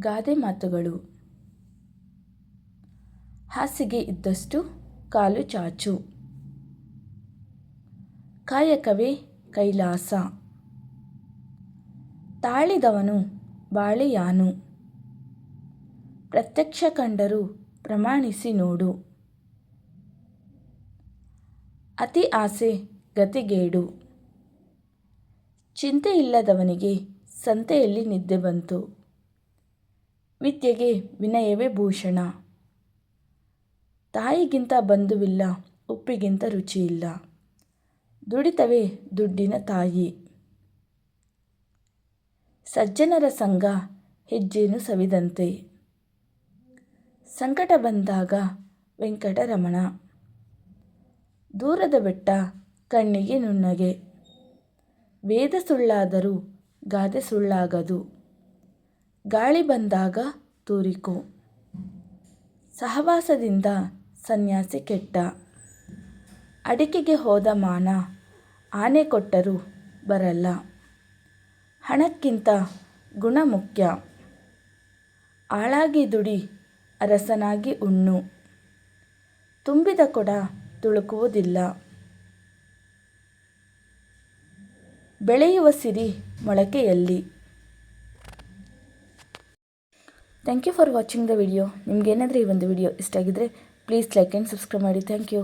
ಗಾದೆ ಮಾತುಗಳು. ಹಾಸಿಗೆ ಇದ್ದಷ್ಟು ಕಾಲು ಚಾಚು. ಕಾಯಕವೇ ಕೈಲಾಸ. ತಾಳಿದವನು ಬಾಳೆಯಾನು. ಪ್ರತ್ಯಕ್ಷ ಕಂಡರು ಪ್ರಮಾಣಿಸಿ ನೋಡು. ಅತಿ ಆಸೆ ಗತಿಗೇಡು. ಚಿಂತೆ ಇಲ್ಲದವನಿಗೆ ಸಂತೆಯಲ್ಲಿ ನಿದ್ದೆ ಬಂತು. ವಿದ್ಯೆಗೆ ವಿನಯವೇ ಭೂಷಣ. ತಾಯಿಗಿಂತ ಬಂಧುವಿಲ್ಲ, ಉಪ್ಪಿಗಿಂತ ರುಚಿಯಿಲ್ಲ. ದುಡಿತವೇ ದುಡ್ಡಿನ ತಾಯಿ. ಸಜ್ಜನರ ಸಂಘ ಹೆಜ್ಜೆನು ಸವಿದಂತೆ. ಸಂಕಟ ಬಂದಾಗ ವೆಂಕಟರಮಣ. ದೂರದ ಬೆಟ್ಟ, ಕಣ್ಣಿಗೆ ನುಣ್ಣಗೆ. ವೇದ ಸುಳ್ಳಾದರೂ ಗಾದೆ ಸುಳ್ಳಾಗದು. ಗಾಳಿ ಬಂದಾಗ ತೂರಿಕೋ. ಸಹವಾಸದಿಂದ ಸನ್ಯಾಸಿ ಕೆಟ್ಟ. ಅಡಿಕೆಗೆ ಹೋದ ಮಾನ ಆನೆ ಕೊಟ್ಟರೂ ಬರಲ್ಲ. ಹಣಕ್ಕಿಂತ ಗುಣ ಮುಖ್ಯ. ಆಳಾಗಿ ದುಡಿ ಅರಸನಾಗಿ ಉಣ್ಣು. ತುಂಬಿದ ಕೊಡ ತುಳುಕುವುದಿಲ್ಲ. ಬೆಳೆಯುವ ಸಿರಿ ಮೊಳಕೆಯಲ್ಲಿ. Thank you for watching the video ನಿಮ್ಗೇನಾದರೂ ಈ ಒಂದು ವಿಡಿಯೋ ಇಷ್ಟ ಆಗಿದ್ದರೆ ಪ್ಲೀಸ್ ಲೈಕ್ ಆ್ಯಂಡ್ ಸಬ್ಸ್ಕ್ರೈಬ್ ಮಾಡಿ. Thank you